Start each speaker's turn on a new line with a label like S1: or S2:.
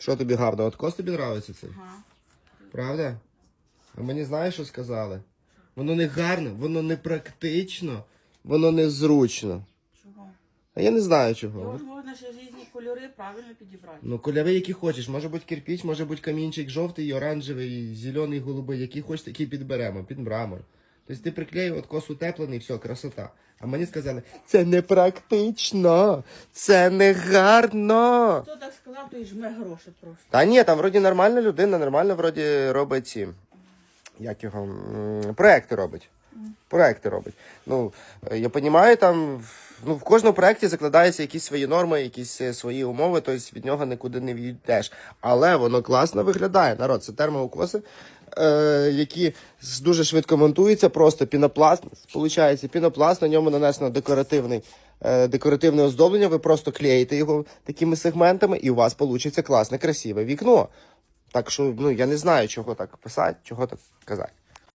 S1: Що тобі гарно? Откос тобі подобається цей?
S2: Ага.
S1: Правда? А мені знаєш, що сказали? Воно не гарно, воно не практично, воно не зручно.
S2: Чого?
S1: А я не знаю чого.
S2: Його ж можна ще різні кольори правильно підібрати.
S1: Ну, кольори, які хочеш. Може бути кирпіч, може бути камінчик жовтий, оранжевий, зелений, голубий, які хочеш, такі підберемо, під мрамор. Тобто ти приклеїв откос утеплений, все, красота. А мені сказали, це не практично, це не гарно.
S2: Хто так сказав, то й жме гроші просто.
S1: Та ні, там вроді нормальна людина, нормально вроді робить ці. Як його? м, Проекти робить. Проекти робить. Ну, я розумію, там ну, в кожному проєкті закладаються якісь свої норми, якісь е, свої умови, тобто від нього нікуди не війдеш. Але воно класно виглядає. Народ, це термоукоси, е, які дуже швидко монтуються, просто пінопласт. Получається, пінопласт, на ньому нанесено декоративний. е, Декоративне оздоблення, ви просто клеїте його такими сегментами, і у вас вийде класне, красиве вікно. Так що ну я не знаю, чого так писати, чого так казати.